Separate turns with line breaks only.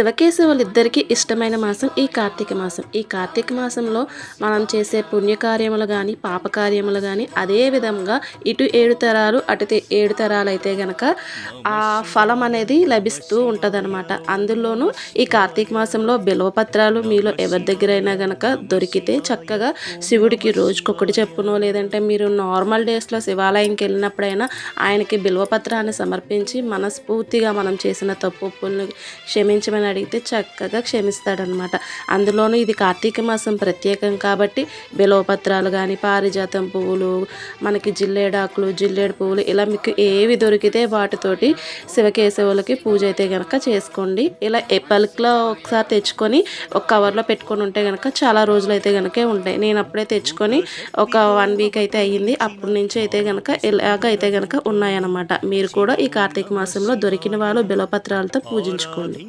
శివకేశవులిద్దరికీ ఇష్టమైన మాసం ఈ కార్తీక మాసం. ఈ కార్తీక మాసంలో మనం చేసే పుణ్యకార్యములు కానీ పాపకార్యములు కానీ అదే విధంగా ఇటు ఏడు తరాలు అటు ఏడు తరాలు అయితే గనక ఆ ఫలం అనేది లభిస్తూ ఉంటుందన్నమాట. అందులోనూ ఈ కార్తీక మాసంలో బిల్వపత్రాలు మీలో ఎవరి దగ్గరైనా గనక దొరికితే చక్కగా శివుడికి రోజుకొకటి చెప్పునో లేదంటే మీరు నార్మల్ డేస్లో శివాలయంకి వెళ్ళినప్పుడైనా ఆయనకి బిల్వపత్రాన్ని సమర్పించి మనస్ఫూర్తిగా మనం చేసిన తప్పు ఒప్పులను క్షమించమని అడిగితే చక్కగా క్షమిస్తాడనమాట. అందులోనూ ఇది కార్తీక మాసం ప్రత్యేకం కాబట్టి బిలవపత్రాలు కానీ పారిజాతం పువ్వులు మనకి జిల్లేడాకులు జిల్లేడు పువ్వులు ఇలా మీకు ఏవి దొరికితే వాటితోటి శివకేశవులకి పూజ అయితే కనుక చేసుకోండి. ఇలా ఎప్పటిలో ఒకసారి తెచ్చుకొని ఒక కవర్లో పెట్టుకొని ఉంటే కనుక చాలా రోజులు అయితే కనుక ఉంటాయి. నేను అప్పుడే తెచ్చుకొని ఒక వన్ వీక్ అయితే అయ్యింది. అప్పటి నుంచి అయితే కనుక ఇలాగ అయితే కనుక ఉన్నాయన్నమాట. మీరు కూడా ఈ కార్తీక మాసంలో దొరికిన వాళ్ళు బిలపత్రాలతో పూజించుకోండి.